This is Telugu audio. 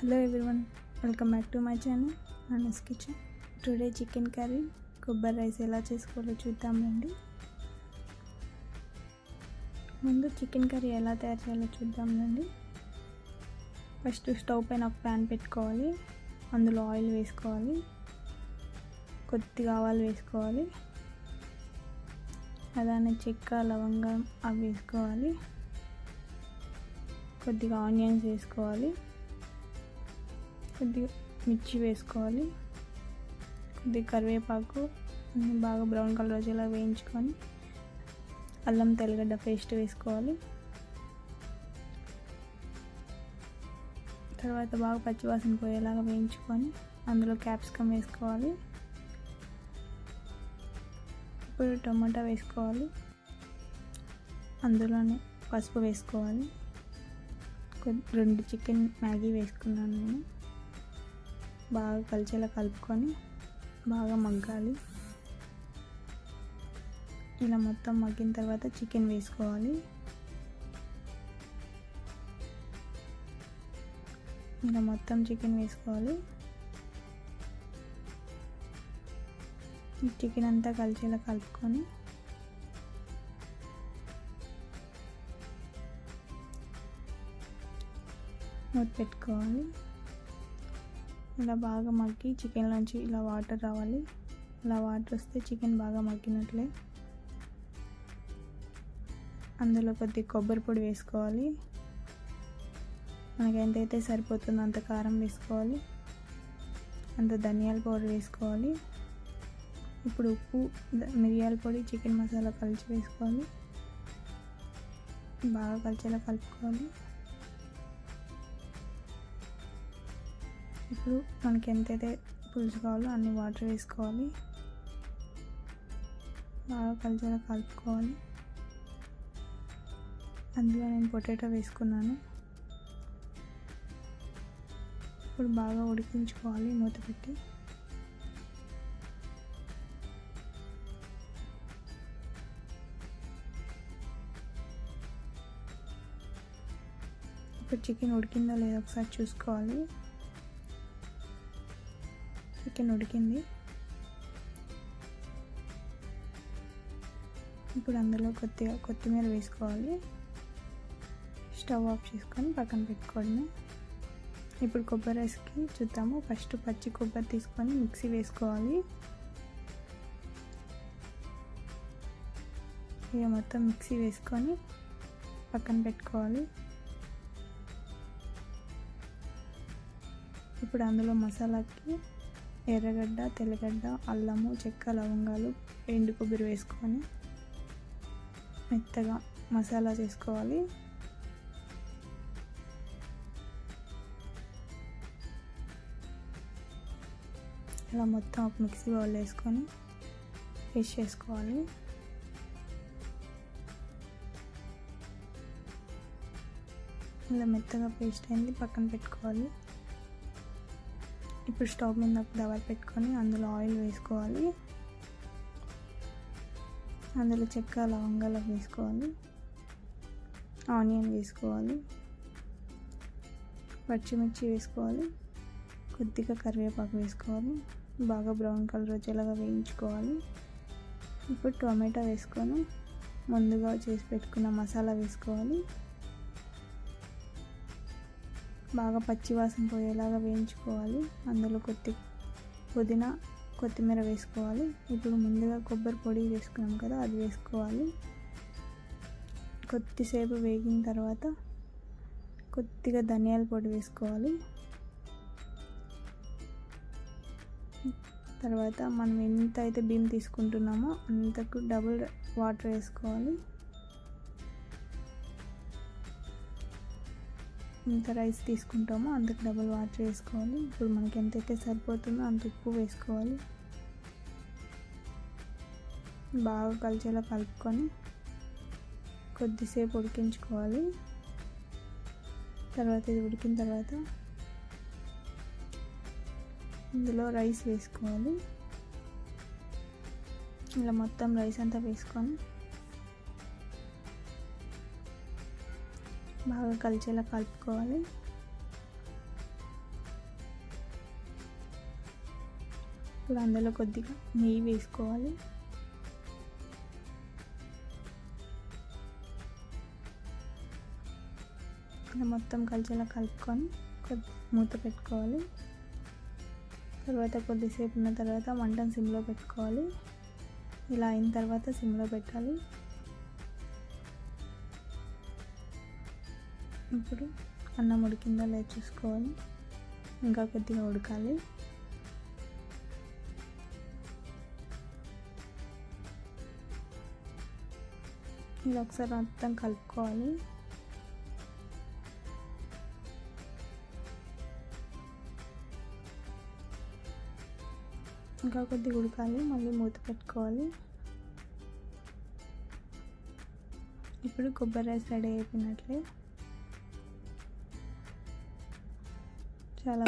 Hello everyone welcome back to my channel Anas kitchen today chicken curry కొబ్బరి రైస్ ఎలా చేసుకోవాలో చూద్దాం రండి. ముందు చికెన్ కర్రీ ఎలా తయారు చేయాలో చూద్దాం రండి. ఫస్ట్ స్టవ్ పైన ఒక ప్యాన్ పెట్టుకోవాలి అందులో ఆయిల్ వేసుకోవాలి కొద్దిగా ఆవాలు వేసుకోవాలి అలానే చెక్క లవంగం అవి వేసుకోవాలి కొద్దిగా ఆనియన్స్ వేసుకోవాలి. కొద్దిగా మిర్చి వేసుకోవాలి. కొద్దిగా కరివేపాకు బాగా బ్రౌన్ కలర్ వచ్చేలా వేయించుకొని అల్లం తెల్లగడ్డ పేస్ట్ వేసుకోవాలి. తర్వాత బాగా పచ్చివాసన పోయేలాగా వేయించుకొని అందులో క్యాప్సికమ్ వేసుకోవాలి. ఇప్పుడు టమాటా వేసుకోవాలి. అందులోనే పసుపు వేసుకోవాలి. రెండు చికెన్ మ్యాగీ వేసుకున్నాను నేను. బాగా కలిసేలా కలుపుకొని బాగా మగ్గాలి. ఇలా మొత్తం మగ్గిన తర్వాత చికెన్ వేసుకోవాలి. ఇలా మొత్తం చికెన్ వేసుకోవాలి. చికెన్ అంతా కలిసేలా కలుపుకొని మూత పెట్టుకోవాలి. ఇలా బాగా మగ్గి చికెన్లోంచి ఇలా వాటర్ రావాలి. ఇలా వాటర్ వస్తే చికెన్ బాగా మగ్గినట్లే. అందులో కొద్ది కొబ్బరి పొడి వేసుకోవాలి. మనకి ఎంతైతే సరిపోతుందో అంత కారం వేసుకోవాలి. అంత ధనియాల పౌడర్ వేసుకోవాలి. ఇప్పుడు ఉప్పు మిరియాల పొడి చికెన్ మసాలా కలిసి వేసుకోవాలి. బాగా కలిసేలా కలుపుకోవాలి. ఇప్పుడు మనకి ఎంతైతే పులుసు కావాలో అన్ని వాటర్ వేసుకోవాలి. బాగా కలిసేలా కలుపుకోవాలి. అందులో నేను పొటాటో వేసుకున్నాను. ఇప్పుడు బాగా ఉడికించుకోవాలి మూత పెట్టి. ఇప్పుడు చికెన్ ఉడికిందో లేదో ఒకసారి చూసుకోవాలి. చికెన్ ఉడికింది ఇప్పుడు అందులో కొద్దిగా కొత్తిమీర వేసుకోవాలి. స్టవ్ ఆఫ్ చేసుకొని పక్కన పెట్టుకోండి ఇప్పుడు కొబ్బరి రైస్కి చూద్దాము. ఫస్ట్ పచ్చి కొబ్బరి తీసుకొని మిక్సీ వేసుకోవాలి. ఇక మొత్తం మిక్సీ వేసుకొని పక్కన పెట్టుకోవాలి. ఇప్పుడు అందులో మసాలాకి ఎర్రగడ్డ తెల్లగడ్డ అల్లము చెక్క లవంగాలు ఎండు కొబ్బరి వేసుకొని మెత్తగా మసాలా చేసుకోవాలి. ఇలా మొత్తం ఒక మిక్సీ బౌల్ వేసుకొని పేస్ట్ చేసుకోవాలి. ఇలా మెత్తగా పేస్ట్ అయింది పక్కన పెట్టుకోవాలి. ఇప్పుడు స్టవ్ మీద ఒక దవర్ పెట్టుకొని అందులో ఆయిల్ వేసుకోవాలి. అందులో చెక్క లవంగాలు వేసుకోవాలి. ఆనియన్ వేసుకోవాలి. పచ్చిమిర్చి వేసుకోవాలి. కొద్దిగా కరివేపాకు వేసుకోవాలి. బాగా బ్రౌన్ కలర్ వచ్చేలాగా వేయించుకోవాలి. ఇప్పుడు టొమాటో వేసుకొని ముందుగా చేసి పెట్టుకున్న మసాలా వేసుకోవాలి. బాగా పచ్చివాసన పోయేలాగా వేయించుకోవాలి. అందులో కొద్ది పుదీనా కొత్తిమీర వేసుకోవాలి. ఇప్పుడు ముందుగా కొబ్బరి పొడి వేసుకున్నాం కదా అది వేసుకోవాలి. కొద్దిసేపు వేగిన తర్వాత కొద్దిగా ధనియాల పొడి వేసుకోవాలి. తర్వాత మనం ఎంత అయితే బియ్యం తీసుకుంటున్నామో అంతకు డబుల్ వాటర్ వేసుకోవాలి. ఎంత రైస్ తీసుకుంటామో. అంతకు డబుల్ వాటర్ వేసుకోవాలి. ఇప్పుడు మనకి ఎంతైతే సరిపోతుందో అంత ఉప్పు వేసుకోవాలి. బాగా కలిసేలా కలుపుకొని కొద్దిసేపు ఉడికించుకోవాలి. తర్వాత ఇది ఉడికిన తర్వాత ఇందులో రైస్ వేసుకోవాలి. ఇలా మొత్తం రైస్ అంతా వేసుకొని బాగా కలిసేలా కలుపుకోవాలి. ఇప్పుడు అందులో కొద్దిగా నెయ్యి వేసుకోవాలి. ఇలా మొత్తం కలిసేలా కలుపుకొని కొద్ది మూత పెట్టుకోవాలి. తర్వాత కొద్దిసేపు ఉన్న తర్వాత మంటను సిమ్లో పెట్టుకోవాలి. ఇలా అయిన తర్వాత సిమ్లో పెట్టాలి. ఇప్పుడు అన్నం ఉడికిందో లేదు చూసుకోవాలి. ఇంకా కొద్దిగా ఉడకాలి. ఇలా ఒకసారి మొత్తం కలుపుకోవాలి. ఇంకా కొద్దిగా ఉడకాలి. మళ్ళీ మూత పెట్టుకోవాలి. ఇప్పుడు కొబ్బరి రైస్ రెడీ అయిపోయినట్లే. చాలా